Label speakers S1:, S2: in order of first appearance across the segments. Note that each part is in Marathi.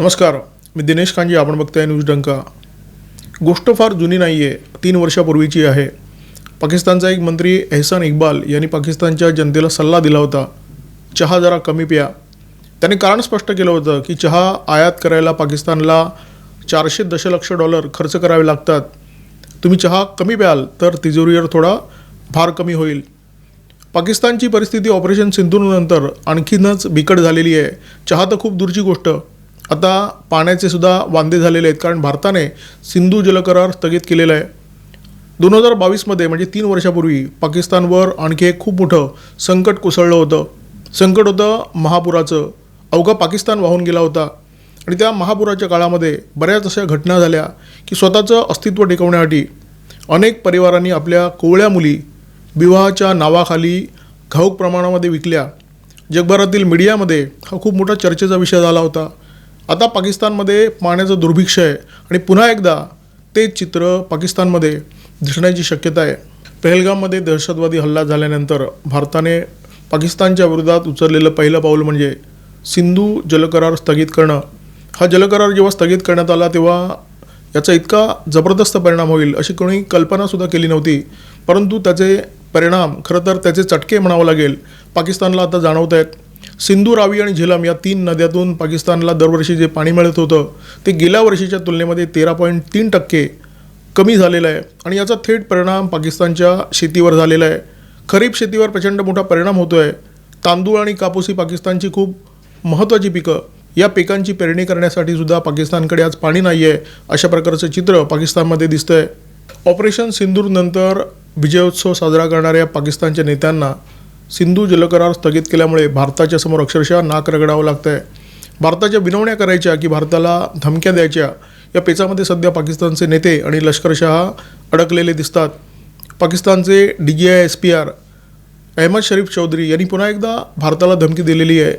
S1: नमस्कार मी दिनेश कांजी आपण बघताय न्यूज डंका. गोष्ट फार जुनी नाही आहे तीन वर्षापूर्वीची आहे. पाकिस्तानचा एक मंत्री एहसान इक्बाल यांनी पाकिस्तानच्या जनतेला सल्ला दिला होता. चहा जरा कमी प्या. त्याने कारण स्पष्ट केलं होतं की चहा आयात करायला पाकिस्तानला चारशे दशलक्ष डॉलर खर्च करावे लागतात. तुम्ही चहा कमी प्याल तर तिजोरीवर थोडा भार कमी होईल. पाकिस्तानची परिस्थिती ऑपरेशन सिंधूनंतर आणखीनच बिकट झालेली आहे. चहा तर खूप दूरची गोष्ट. आता पाण्याचे सुद्धा वांदे झालेले आहेत कारण भारताने सिंधू जलकरार स्थगित केलेला आहे. दोन हजार बावीसमध्ये म्हणजे तीन वर्षापूर्वी पाकिस्तानवर आणखी एक खूप मोठं संकट कोसळलं होतं. संकट होतं महापुराचं. अवघा पाकिस्तान वाहून गेला होता. आणि त्या महापुराच्या काळामध्ये बऱ्याच अशा घटना झाल्या की स्वतःचं अस्तित्व टिकवण्यासाठी अनेक परिवारांनी आपल्या कोवळ्या मुली विवाहाच्या नावाखाली घाऊक प्रमाणामध्ये विकल्या. जगभरातील मीडियामध्ये हा खूप मोठा चर्चेचा विषय झाला होता. आता पाकिस्तानमध्ये पाण्याचं दुर्भिक्ष आहे आणि पुन्हा एकदा ते चित्र पाकिस्तानमध्ये दिसण्याची शक्यता आहे. पहलगाममध्ये दहशतवादी हल्ला झाल्यानंतर भारताने पाकिस्तानच्या विरोधात उचललेलं पहिलं पाऊल म्हणजे सिंधू जलकरार स्थगित करणं. हा जलकरार जेव्हा स्थगित करण्यात आला तेव्हा याचा इतका जबरदस्त परिणाम होईल अशी कोणी कल्पनासुद्धा केली नव्हती. परंतु त्याचे परिणाम खरं तर त्याचे चटके म्हणावं लागेल. पाकिस्तानला आता जाणवत आहेत. सिंधू रावी आणि झेलम या तीन नद्यातून पाकिस्तानला दरवर्षी जे पाणी मिळत होतं ते गेल्या वर्षीच्या तुलनेमध्ये तेरा पॉईंट तीन टक्के कमी झालेलं आहे. आणि याचा थेट परिणाम पाकिस्तानच्या शेतीवर झालेला आहे. खरीप शेतीवर प्रचंड मोठा परिणाम होतो आहे तांदूळ आणि कापूस ही पाकिस्तानची खूप महत्त्वाची पिकं. या पिकांची पेरणी करण्यासाठी सुद्धा पाकिस्तानकडे आज पाणी नाही आहे अशा प्रकारचं चित्र पाकिस्तानमध्ये दिसतं आहे ऑपरेशन सिंदूरनंतर विजयोत्सव साजरा करणाऱ्या पाकिस्तानच्या नेत्यांना सिंधू जलकरार स्थगित केल्यामुळे भारताच्या समोर अक्षरशः नाक रगडावं लागतं आहे भारताच्या विनवण्या करायच्या की भारताला धमक्या द्यायच्या या पेचामध्ये सध्या पाकिस्तानचे नेते आणि लष्करशहा अडकलेले दिसतात. पाकिस्तानचे D G I S P R Ahmed Sharif Chaudhry यांनी पुन्हा एकदा भारताला धमकी दिलेली आहे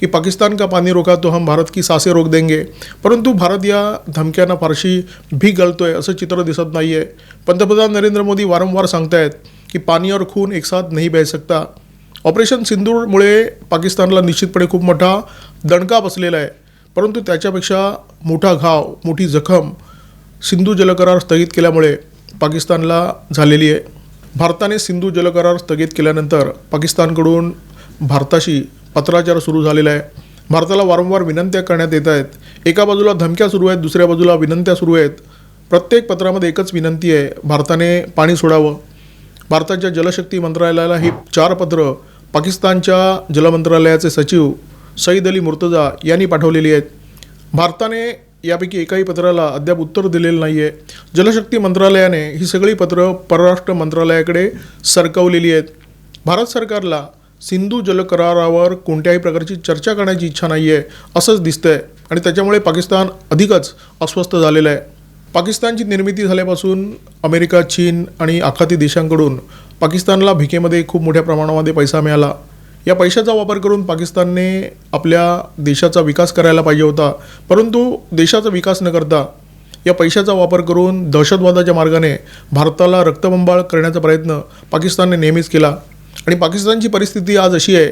S1: की पाकिस्तान का पाणी रोका तो हम भारत की सासे रोक देंगे. परंतु भारत या धमक्यांना फारशी भीक घालतोय असं चित्र दिसत नाही आहे पंतप्रधान नरेंद्र मोदी वारंवार सांगतायत की पाणी और खून एक साथ नहीं बह सकता. ऑपरेशन सिंदूरमुळे पाकिस्तानला निश्चितपणे खूप मोठा दणका बसलेला आहे. परंतु त्याच्यापेक्षा मोठा घाव मोठी जखम सिंधू जलकरार स्थगित केल्यामुळे पाकिस्तानला झालेली आहे. भारताने सिंधू जलकरार स्थगित केल्यानंतर पाकिस्तानकडून भारताशी पत्राचार सुरू झालेला आहे. भारताला वारंवार विनंत्या करण्यात येत आहेत. एका बाजूला धमक्या सुरू आहेत दुसऱ्या बाजूला विनंत्या सुरू आहेत. प्रत्येक पत्रामध्ये एकच विनंती आहे भारताने पाणी सोडावं. भारताच्या जलशक्ती मंत्रालयाला ही चार पत्र पाकिस्तानच्या जलमंत्रालयाचे सचिव सईद अली मुर्तजा यांनी पाठवलेली आहेत. भारताने यापैकी एकाही पत्राला अद्याप उत्तर दिलेलं नाही आहे जलशक्ती मंत्रालयाने ही सगळी पत्रं परराष्ट्र मंत्रालयाकडे सरकवलेली आहेत. भारत सरकारला सिंधू जलकरारावर कोणत्याही प्रकारची चर्चा करण्याची इच्छा नाही आहे असंच दिसतंय आणि त्याच्यामुळे पाकिस्तान अधिकच अस्वस्थ झालेलं आहे. पाकिस्तानची निर्मिती झाल्यापासून अमेरिका चीन आणि आखाती देशांकडून पाकिस्तानला भिकेमध्ये खूप मोठ्या प्रमाणामध्ये पैसा मिळाला. या पैशाचा वापर करून पाकिस्तानने आपल्या देशाचा विकास करायला पाहिजे होता. परंतु देशाचा विकास न करता या पैशाचा वापर करून दहशतवादाच्या मार्गाने भारताला रक्तबंबाळ करण्याचा प्रयत्न पाकिस्तानने नेहमीच केला. आणि पाकिस्तानची परिस्थिती आज अशी आहे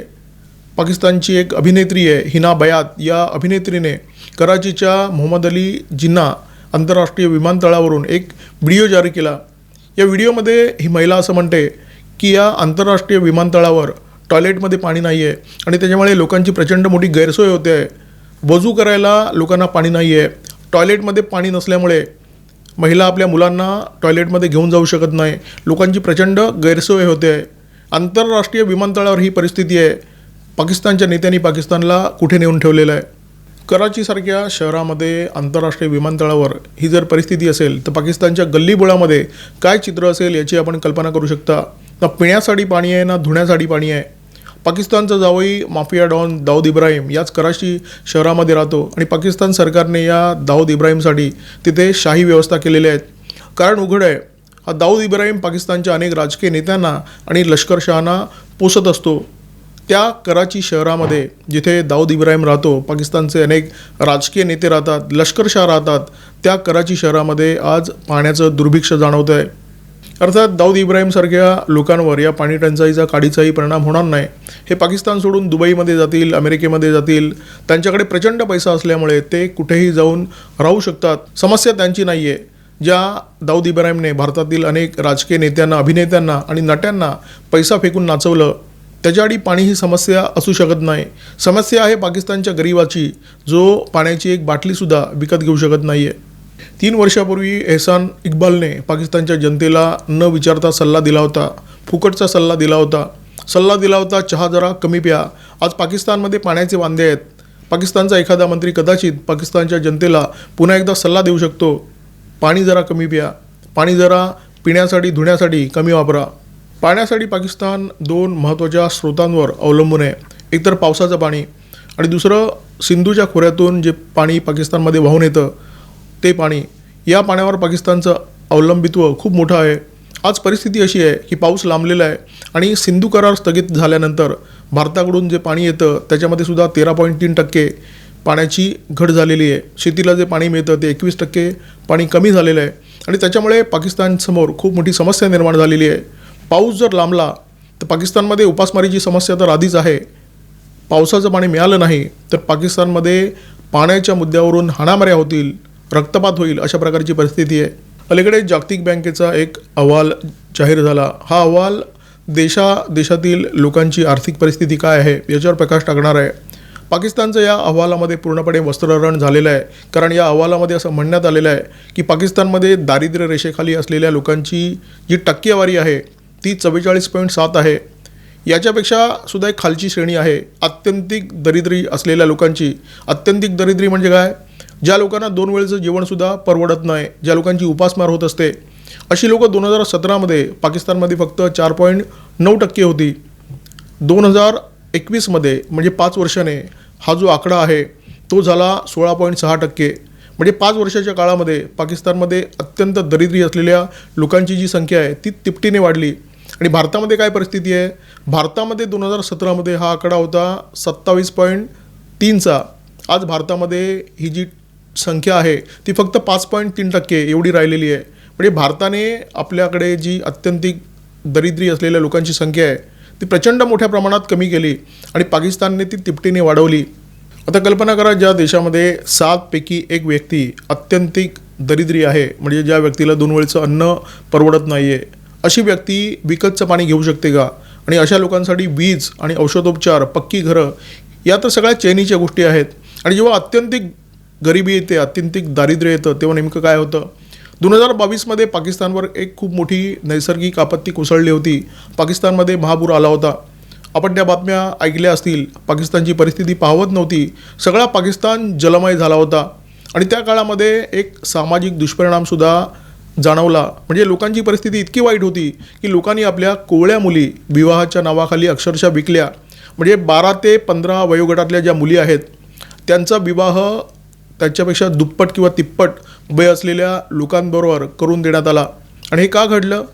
S1: पाकिस्तानची एक अभिनेत्री आहे हिना बयात. या अभिनेत्रीने कराचीच्या मोहम्मद अली जिन्ना आंतरराष्ट्रीय विमानतळावरून एक व्हिडिओ जारी केला. या व्हिडिओमध्ये ही महिला असं म्हणते की या आंतरराष्ट्रीय विमानतळावर टॉयलेटमध्ये पाणी नाही आहे आणि त्याच्यामुळे लोकांची प्रचंड मोठी गैरसोय होते. आहे वजू करायला लोकांना पाणी नाही आहे टॉयलेटमध्ये पाणी नसल्यामुळे महिला आपल्या मुलांना टॉयलेटमध्ये घेऊन जाऊ शकत नाही. लोकांची प्रचंड गैरसोय होते. आहे आंतरराष्ट्रीय विमानतळावर ही परिस्थिती आहे. पाकिस्तानच्या नेत्यांनी पाकिस्तानला कुठे नेऊन ठेवलेलं आहे? कराचीसारख्या शहरामध्ये आंतरराष्ट्रीय विमानतळावर ही जर परिस्थिती असेल तर पाकिस्तानच्या गल्लीबोळामध्ये काय चित्र असेल याची आपण कल्पना करू शकता. ना पिण्यासाठी पाणी आहे ना धुण्यासाठी पाणी आहे. पाकिस्तानचा जावई माफिया डॉन दाऊद इब्राहिम याच कराची शहरामध्ये राहतो आणि पाकिस्तान सरकारने या दाऊद इब्राहिमसाठी तिथे शाही व्यवस्था केलेल्या आहेत कारण उघड आहे हा दाऊद इब्राहिम पाकिस्तानच्या अनेक राजकीय नेत्यांना आणि लष्करशहांना पोसत असतो. त्या कराची शहरामध्ये जिथे दाऊद इब्राहिम राहतो पाकिस्तानचे अनेक राजकीय नेते राहतात लष्करशाह राहतात त्या कराची शहरामध्ये आज पाण्याचं दुर्भिक्ष जाणवतं आहे अर्थात दाऊद इब्राहिमसारख्या लोकांवर या पाणी टंचाईचा काडीचाही परिणाम होणार नाही. हे पाकिस्तान सोडून दुबईमध्ये जातील अमेरिकेमध्ये जातील त्यांच्याकडे प्रचंड पैसा असल्यामुळे ते कुठेही जाऊन राहू शकतात. समस्या त्यांची नाही आहे ज्या दाऊद इब्राहिमने भारतातील अनेक राजकीय नेत्यांना अभिनेत्यांना आणि नट्यांना पैसा फेकून नाचवलं त्याच्याआडी पाणी ही समस्या असू शकत नाही. समस्या आहे पाकिस्तानच्या गरिबाची जो पाण्याची एक बाटलीसुद्धा विकत घेऊ शकत नाही आहे तीन वर्षापूर्वी एहसान इक्बालने पाकिस्तानच्या जनतेला न विचारता सल्ला दिला होता फुकटचा सल्ला दिला होता. सल्ला दिला होता चहा जरा कमी प्या. आज पाकिस्तानमध्ये पाण्याचे वांदे आहेत. पाकिस्तानचा एखादा मंत्री कदाचित पाकिस्तानच्या जनतेला पुन्हा एकदा सल्ला देऊ शकतो. पाणी जरा कमी प्या. पाणी जरा पिण्यासाठी धुण्यासाठी कमी वापरा. पाण्यासाठी पाकिस्तान दोन महत्त्वाच्या स्रोतांवर अवलंबून आहे. एकतर पावसाचं पाणी आणि दुसरं सिंधूच्या खोऱ्यातून जे पाणी पाकिस्तानमध्ये वाहून येतं ते पाणी. या पाण्यावर पाकिस्तानचं अवलंबित्व खूप मोठं आहे. आज परिस्थिती अशी आहे की पाऊस लांबलेला आहे आणि सिंधू करार स्थगित झाल्यानंतर भारताकडून जे पाणी येतं त्याच्यामध्ये सुद्धा तेरा पॉईंट तीन टक्के पाण्याची घट झालेली आहे. शेतीला जे पाणी मिळतं ते एकवीस टक्के पाणी कमी झालेलं आहे. आणि त्याच्यामुळे पाकिस्तानसमोर खूप मोठी समस्या निर्माण झालेली आहे. पाऊस जर लांबला तर पाकिस्तानमध्ये उपासमारीची समस्या तर आधीच आहे. पावसाचं पाणी मिळालं नाही तर पाकिस्तानमध्ये पाण्याच्या मुद्द्यावरून हाणामाऱ्या होतील रक्तपात होईल अशा प्रकारची परिस्थिती आहे. अलीकडे जागतिक बँकेचा एक अहवाल जाहीर झाला. हा अहवाल देशा देशातील लोकांची आर्थिक परिस्थिती काय आहे याच्यावर प्रकाश टाकणार आहे. पाकिस्तानचं या अहवालामध्ये पूर्णपणे वस्त्रहरण झालेलं आहे. कारण या अहवालामध्ये असं म्हणण्यात आलेलं आहे की पाकिस्तानमध्ये दारिद्र्य रेषेखाली असलेल्या लोकांची जी टक्केवारी आहे ती चव्वेचाळीस पॉईंट सात आहे. याच्यापेक्षा सुद्धा एक खालची श्रेणी आहे. अत्यंतिक दरिद्री असलेल्या लोकांची. अत्यंतिक दरिद्री म्हणजे काय? ज्या लोकांना दोन वेळचं जेवणसुद्धा परवडत नाही ज्या लोकांची उपासमार होत असते. अशी लोकं दोन हजार सतरामध्ये पाकिस्तानमध्ये फक्त चार पॉईंट नऊ टक्के होती. दोन हजार एकवीसमध्ये म्हणजे पाच वर्षाने हा जो आकडा आहे तो झाला सोळा पॉईंट सहा टक्के. म्हणजे पाच वर्षाच्या काळामध्ये पाकिस्तानमध्ये अत्यंत दरिद्री असलेल्या लोकांची जी संख्या आहे ती तिपटीने वाढली. आणि भारतामध्ये काय परिस्थिती आहे? भारतामध्ये दोन हजार सतरामध्ये हा आकडा होता सत्तावीस पॉईंट तीनचा. आज भारतामध्ये ही जी संख्या आहे ती फक्त पाच पॉईंट तीन टक्के एवढी राहिलेली आहे. म्हणजे भारताने आपल्याकडे जी अत्यंतिक दरिद्री असलेल्या लोकांची संख्या आहे ती प्रचंड मोठ्या प्रमाणात कमी केली आणि पाकिस्तानने ती तिपटीने वाढवली. आता कल्पना करा ज्या देशामध्ये सातपैकी एक व्यक्ती अत्यंतिक दरिद्री आहे म्हणजे ज्या व्यक्तीला दोन वेळचं अन्न परवडत नाही आहे अशी व्यक्ती विकतचं पाणी घेऊ शकते का? आणि अशा लोकांसाठी वीज आणि औषधोपचार पक्की घरं या तर सगळ्या चैनीच्या गोष्टी आहेत. आणि जेव्हा अत्यंतिक गरिबी येते अत्यंतिक दारिद्र्य येतं तेव्हा नेमकं काय होतं? दोन हजार बावीसमध्ये पाकिस्तानवर एक खूप मोठी नैसर्गिक आपत्ती कोसळली होती. पाकिस्तानमध्ये महापूर आला होता. आपण त्या बातम्या ऐकल्या असतील. पाकिस्तानची परिस्थिती पाहवत नव्हती. सगळा पाकिस्तान जलमय झाला होता. आणि त्या काळामध्ये एक सामाजिक दुष्परिणामसुद्धा जाणवला. म्हणजे लोकांची परिस्थिती इतकी वाईट होती की लोकांनी आपल्या कोवळ्या मुली विवाहाच्या नावाखाली अक्षरशः विकल्या. म्हणजे बारा ते पंधरा वयोगटातल्या ज्या मुली आहेत त्यांचा विवाह त्याच्यापेक्षा दुप्पट किंवा तिप्पट वय असलेल्या लोकांबरोबर करून देण्यात आला. आणि हे का घडलं?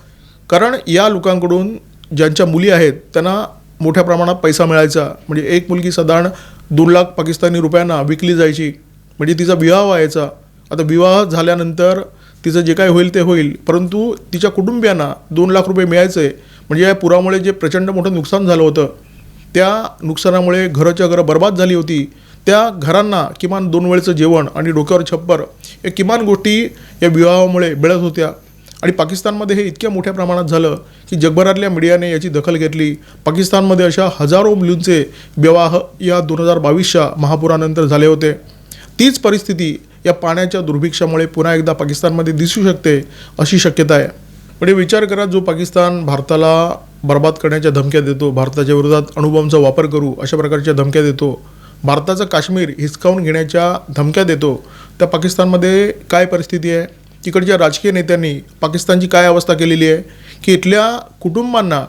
S1: कारण या लोकांकडून ज्यांच्या मुली आहेत त्यांना मोठ्या प्रमाणात पैसा मिळायचा. म्हणजे एक मुलगी साधारण दोन लाख पाकिस्तानी रुपयांना विकली जायची. म्हणजे तिचा विवाह व्हायचा. आता विवाह झाल्यानंतर तिचं जे काय होईल ते होईल. परंतु तिच्या कुटुंबियांना दोन लाख रुपये मिळायचे. म्हणजे या पुरामुळे जे प्रचंड मोठं नुकसान झालं होतं त्या नुकसानामुळे घराच्या घरं बर्बाद झाली होती. त्या घरांना किमान दोन वेळचं जेवण आणि डोक्यावर छप्पर या किमान गोष्टी या विवाहामुळे मिळत होत्या. आणि पाकिस्तानमध्ये हे इतक्या मोठ्या प्रमाणात झालं की जगभरातल्या मीडियाने याची दखल घेतली. पाकिस्तानमध्ये अशा हजारो मुलींचे विवाह या दोन हजार बावीसच्या महापुरानंतर झाले होते. तीच परिस्थिती या पाण्याच्या दुर्भिक्षामुळे पुन्हा एकदा पाकिस्तानमध्ये दिसू शकते अशी शक्यता आहे. म्हणजे विचार करा जो पाकिस्तान भारताला बर्बाद करण्याच्या धमक्या देतो भारताच्या विरोधात अणुबॉम्बचा वापर करू अशा प्रकारच्या धमक्या देतो भारताचं काश्मीर हिसकावून घेण्याच्या धमक्या देतो त्या पाकिस्तानमध्ये काय परिस्थिती आहे? तिकडच्या राजकीय नेत्यांनी पाकिस्तानची काय अवस्था केलेली आहे? की इथल्या कुटुंबांना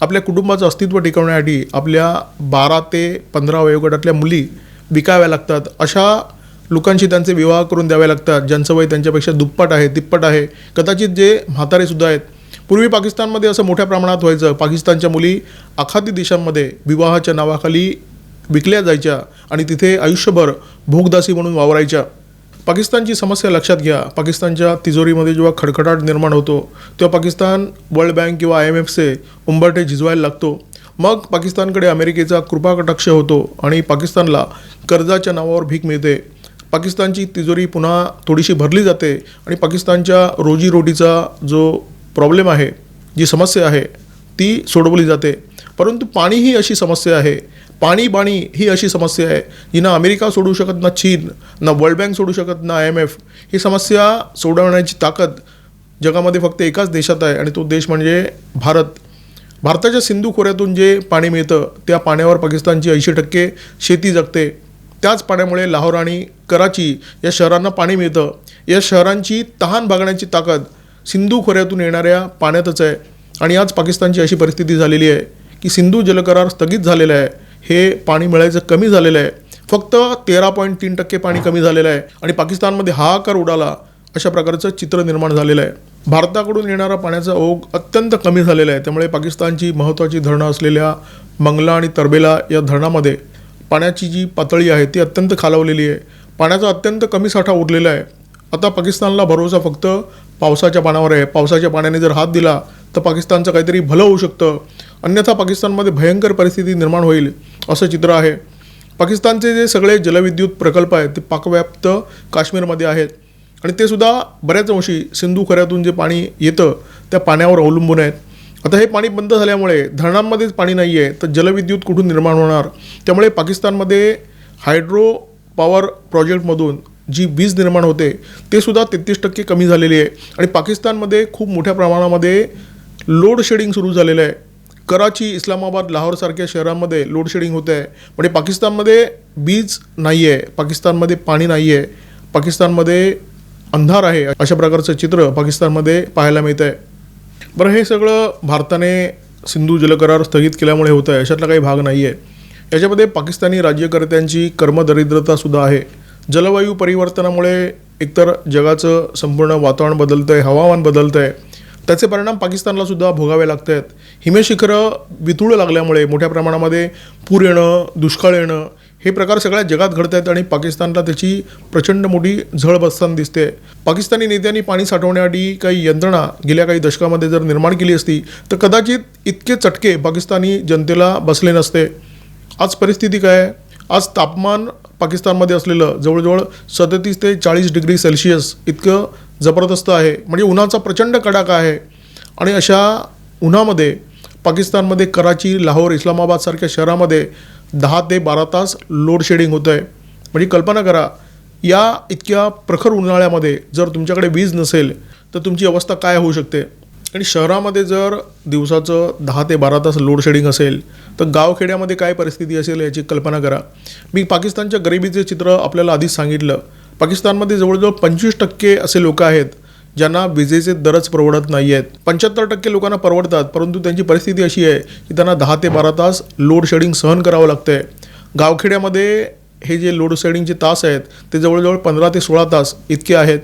S1: आपल्या कुटुंबाचं अस्तित्व टिकवण्यासाठी आपल्या बारा ते पंधरा वयोगटातल्या मुली विकाव्या लागतात अशा लोकांशी त्यांचे विवाह करून द्यावे लागतात. ज्यांचं वय त्यांच्यापेक्षा दुप्पट आहे तिप्पट आहे. कदाचित जे म्हातारेसुद्धा आहेत. पूर्वी पाकिस्तानमध्ये असं मोठ्या प्रमाणात व्हायचं. पाकिस्तानच्या मुली आखाती देशांमध्ये विवाहाच्या नावाखाली विकल्या जायच्या आणि तिथे आयुष्यभर भोगदासी म्हणून वावरायच्या. पाकिस्तानची समस्या लक्षात घ्या. पाकिस्तानच्या तिजोरीमध्ये जेव्हा खडखडाट निर्माण होतो तेव्हा पाकिस्तान वर्ल्ड बँक किंवा आय एम एफचे उंबरठे झिजवायला लागतो. मग पाकिस्तानकडे अमेरिकेचा कृपाकटाक्ष होतो आणि पाकिस्तानला कर्जाच्या नावावर भीक मिळते. पाकिस्तानची तिजोरी पुन्हा थोडीशी भरली जाते आणि पाकिस्तानच्या रोजीरोटीचा जो प्रॉब्लेम आहे जी समस्या आहे ती सोडवली जाते. परंतु पाणी ही अशी समस्या आहे पाणी बाणी ही अशी समस्या आहे जी ना अमेरिका सोडू शकत ना चीन ना वर्ल्ड बँक सोडू शकत ना आय एम एफ ही समस्या सोडवण्याची ताकद जगामध्ये फक्त एकाच देशात आहे आणि तो देश म्हणजे भारत. भारताच्या सिंधू खोऱ्यातून जे पाणी मिळतं त्या पाण्यावर पाकिस्तानची ऐंशी टक्के शेती जगते. त्याच पाण्यामुळे लाहोर आणि कराची या शहरांना पाणी मिळतं. या शहरांची तहान भागण्याची ताकद सिंधू खोऱ्यातून येणाऱ्या पाण्यातच आहे. आणि आज पाकिस्तानची अशी परिस्थिती झालेली आहे की सिंधू जलकरार स्थगित झालेला आहे. हे पाणी मिळायचं कमी झालेलं आहे. फक्त तेरा पॉईंट तीन टक्के पाणी कमी झालेलं आहे. आणि पाकिस्तानमध्ये हाहाकार उडाला अशा प्रकारचं चित्र निर्माण झालेलं आहे. भारताकडून येणारा पाण्याचा ओघ अत्यंत कमी झालेला आहे. त्यामुळे पाकिस्तानची महत्त्वाची धरणं असलेल्या मंगला आणि तरबेला या धरणामध्ये पाण्याची जी पातळी आहे ती अत्यंत खालावलेली आहे. पाण्याचा अत्यंत कमी साठा उरलेला आहे. आता पाकिस्तानला भरोसा फक्त पावसाच्या पाण्यावर आहे. पावसाच्या पाण्याने जर हात दिला तर पाकिस्तानचं काहीतरी भलं होऊ शकतं. अन्यथा पाकिस्तानमध्ये भयंकर परिस्थिती निर्माण होईल असं चित्र आहे. पाकिस्तानचे जे सगळे जलविद्युत प्रकल्प आहेत ते पाकव्याप्त काश्मीरमध्ये आहेत. आणि ते सुद्धा बऱ्याच अंशी सिंधू खोऱ्यातून जे पाणी येतं त्या पाण्यावर अवलंबून आहेत. आता हे पाणी बंद झाल्यामुळे धरणांमध्येच पाणी नाही आहे तर जलविद्युत कुठून निर्माण होणार? त्यामुळे पाकिस्तानमध्ये हायड्रो पॉवर प्रोजेक्टमधून जी वीज निर्माण होते ते सुद्धा तेहतीस टक्के कमी झालेली आहे. आणि पाकिस्तानमध्ये खूप मोठ्या प्रमाणामध्ये लोड शेडिंग सुरू झालेलं आहे. कराची इस्लामाबाद लाहोरसारख्या शहरांमध्ये लोड शेडिंग होत आहे म्हणजे पाकिस्तानमध्ये वीज नाही आहे पाकिस्तानमध्ये पाणी नाही आहे पाकिस्तानमध्ये अंधार आहे अशा प्रकारचं चित्र पाकिस्तानमध्ये पाहायला मिळतं आहे बरं हे सगळं भारताने सिंधू जलकरार स्थगित केल्यामुळे होतं आहे. याच्यातला काही भाग नाही आहे याच्यामध्ये पाकिस्तानी राज्यकर्त्यांची कर्मदरिद्रतासुद्धा आहे. जलवायू परिवर्तनामुळे एकतर जगाचं संपूर्ण वातावरण बदलतं आहे हवामान बदलतं आहे त्याचे परिणाम पाकिस्तानलासुद्धा भोगावे लागत आहेत हिमशिखरं वितुळ लागल्यामुळे मोठ्या प्रमाणामध्ये पूर येणं दुष्काळ येणं हे प्रकार सगळ्या जगात घडत आहेत आणि पाकिस्तानला त्याची प्रचंड मोठी झळ बसताना दिसते. पाकिस्तानी नेत्यांनी पाणी साठवण्यासाठी काही यंत्रणा गेल्या काही दशकामध्ये जर निर्माण केली असती तर कदाचित इतके चटके पाकिस्तानी जनतेला बसले नसते. आज परिस्थिती काय आहे? आज तापमान पाकिस्तानमध्ये असलेलं जवळजवळ सदतीस ते चाळीस डिग्री सेल्सिअस इतकं जबरदस्त आहे. म्हणजे उन्हाचा प्रचंड कडाका आहे. आणि अशा उन्हामध्ये पाकिस्तानमध्ये कराची लाहोर इस्लामाबादसारख्या शहरामध्ये दहा ते बारा तास लोड शेडिंग होतं आहे म्हणजे कल्पना करा या इतक्या प्रखर उन्हाळ्यामध्ये जर तुमच्याकडे वीज नसेल तर तुमची अवस्था काय होऊ शकते? आणि शहरामध्ये जर दिवसाचं दहा ते बारा तास लोड शेडिंग असेल तर गावखेड्यामध्ये काय परिस्थिती असेल याची कल्पना करा. मी पाकिस्तानच्या गरिबीचे चित्र आपल्याला आधीच सांगितलं. पाकिस्तानमध्ये जवळजवळ पंचवीस टक्के असे लोक आहेत ज्यांना विजेचे दरच परवडत नाही आहेत पंच्याहत्तर टक्के लोकांना परवडतात परंतु त्यांची परिस्थिती अशी आहे की त्यांना दहा ते बारा तास लोड शेडिंग सहन करावं लागतं. आहे गावखेड्यामध्ये हे जे लोड शेडिंगचे तास आहेत ते जवळजवळ पंधरा ते सोळा तास इतके आहेत.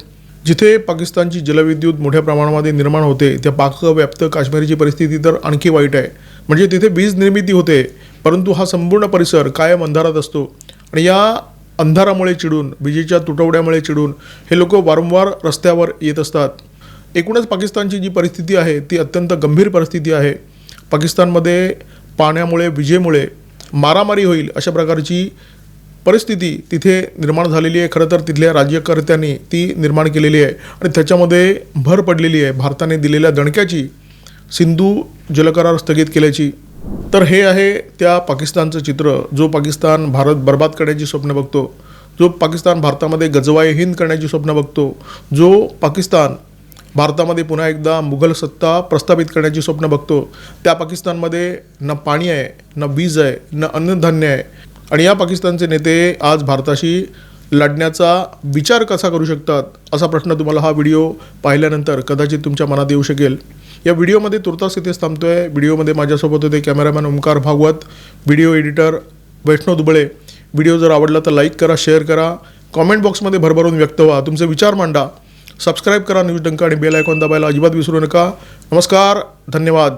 S1: जिथे पाकिस्तानची जलविद्युत मोठ्या प्रमाणामध्ये निर्माण होते त्या पाकव्याप्त काश्मीरची परिस्थिती तर आणखी वाईट आहे. म्हणजे तिथे वीज निर्मिती होते परंतु हा संपूर्ण परिसर कायम अंधारात असतो. आणि या अंधारामुळे चिडून विजेच्या तुटवड्यामुळे चिडून हे लोक वारंवार रस्त्यावर येत असतात. एकूणच पाकिस्तानची जी परिस्थिती आहे ती अत्यंत गंभीर परिस्थिती आहे. पाकिस्तानमध्ये पाण्यामुळे विजेमुळे मारामारी होईल अशा प्रकारची परिस्थिती तिथे निर्माण झालेली आहे. खरं तर तिथल्या राज्यकर्त्यांनी ती निर्माण केलेली आहे आणि त्याच्यामध्ये भर पडलेली आहे. भारताने दिलेल्या दणक्याची सिंधू जलकरार स्थगित केल्याची तर हे आहे त्या पाकिस्तानचं चित्र जो पाकिस्तान भारत बर्बाद करण्याची स्वप्न बघतो जो पाकिस्तान भारतामध्ये गजवाय हिंद करण्याची स्वप्न बघतो जो पाकिस्तान भारतामध्ये पुन्हा एकदा मुघल सत्ता प्रस्थापित करण्याची स्वप्न बघतो त्या पाकिस्तानमध्ये न पाणी आहे न वीज आहे न अन्नधान्य आहे. आणि या पाकिस्तानचे नेते आज भारताशी लढण्याचा विचार कसा करू शकतात असा प्रश्न तुम्हाला हा व्हिडिओ पाहिल्यानंतर कदाचित तुमच्या मनात येऊ शकेल. या व्हिडिओमध्ये तुर्तास इथेच थांबतो आहे व्हिडिओमध्ये माझ्यासोबत होते cameraman Omkar Bhagwat video editor Vaishnav Duble. Video जर आवडला तर लाईक करा शेअर करा. कॉमेंट बॉक्समध्ये भरभरून व्यक्त व्हा. तुमचे विचार मांडा. सबस्क्राईब करा न्यूज डंका आणि बेल आयकॉन दाबायला अजिबात विसरू नका. नमस्कार. धन्यवाद.